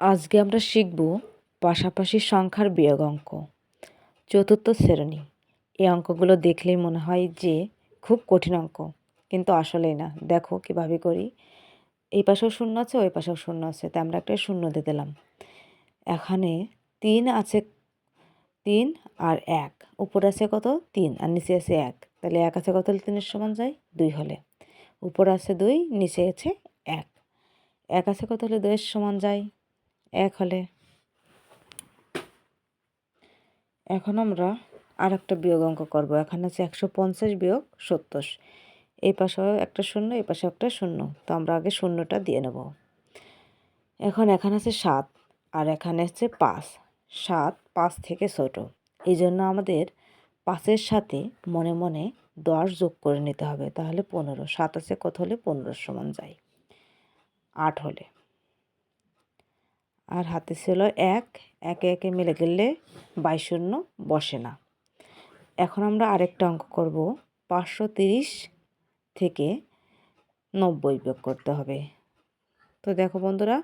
আজকে আমরা শিখব পাশাপাশি সংখ্যার বিয়োগ অঙ্ক। চতুর্থ শ্রেণি। এই অঙ্কগুলো দেখলেই মনে হয় যে খুব কঠিন অঙ্ক, কিন্তু আসলেই না। দেখো কীভাবে করি। এই পাশেও শূন্য আছে, ওই পাশেও শূন্য আছে, তাই আমরা একটা শূন্য দিয়ে দিলাম। এখানে তিন আছে, তিন আর এক। উপরে আছে কত? তিন, আর নিচে আছে এক। তাহলে এক আছে কত হলে তিনের সমান যায়? দুই হলে। উপরে আছে দুই, নিচে আছে এক। এক আছে কত হলে দুইয়ের সমান যায়? এক হলে। এখন আমরা আর একটা বিয়োগ অঙ্ক করব। এখানে আছে একশো পঞ্চাশ বিয়োগ সত্তর। এই পাশেও একটা শূন্য, এই পাশে একটা শূন্য। তো আমরা আগে শূন্যটা দিয়ে নেব। এখন এখানে আছে সাত আর এখানে আছে পাঁচ। সাত পাঁচ থেকে ছোট। এই জন্য আমাদের পাঁচের সাথে মনে মনে দশ যোগ করে নিতে হবে। তাহলে পনেরো। সাত আছে কত হলে পনেরোর সমান যায়। আট হলে। আর হাতে ছিল এক, একে একে মিলে গেলে বাইশ শূন্য বসে না। এখন আমরা আরেকটা অঙ্ক করব। পাঁচশো তিরিশ থেকে নব্বই বিয়োগ করতে হবে। তো দেখো বন্ধুরা,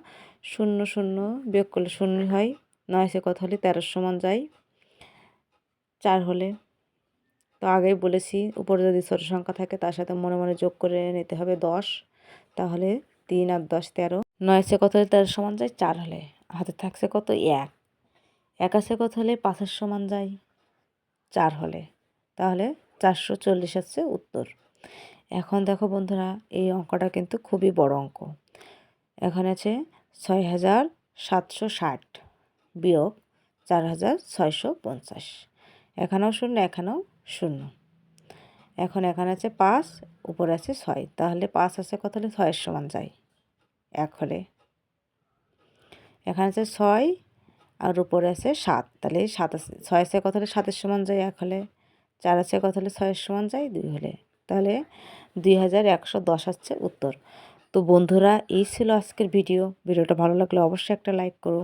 শূন্য শূন্য বিয়োগ করলে শূন্য হয়, নয় সে কথা হলে তেরোর সমান যায়, চার হলে। তো আগেই বলেছি, উপরে যদি ছোট সংখ্যা থাকে তার সাথে মনে মনে যোগ করে নিতে হবে দশ, তাহলে তিন আর দশ তেরো, নয় সে কত হলে তেরোর সমান যায়, চার হলে। হাতে থাকছে কত? এক। এক আছে কত হলে? পাঁচের সমান যায়। চার হলে। তাহলে চারশো চল্লিশ আছে উত্তর। এখন দেখো বন্ধুরা, এই অঙ্কটা কিন্তু খুবই বড় অঙ্ক। এখানে আছে ছয় হাজার সাতশো ষাট বিয়োগ চার হাজার ছয়শো পঞ্চাশ। এখানেও শূন্য এখানেও শূন্য। এখন এখানে আছে পাঁচ, উপরে আছে ছয়। তাহলে পাঁচ আছে কত হলে? ছয়ের সমান যায়। এক হলে। এখানে আছে ছয় আর উপরে আছে সাত। তাহলে সাত ছয় আছে কত হলে সাতের সমান যায়? এক হলে। চার আছে কত হলে ছয়ের সমান যায়? দুই হলে। তাহলে দুই হাজার একশো দশ আসছে উত্তর। তো বন্ধুরা, এই ছিল আজকের ভিডিও। ভিডিওটা ভালো লাগলে অবশ্যই একটা লাইক করো।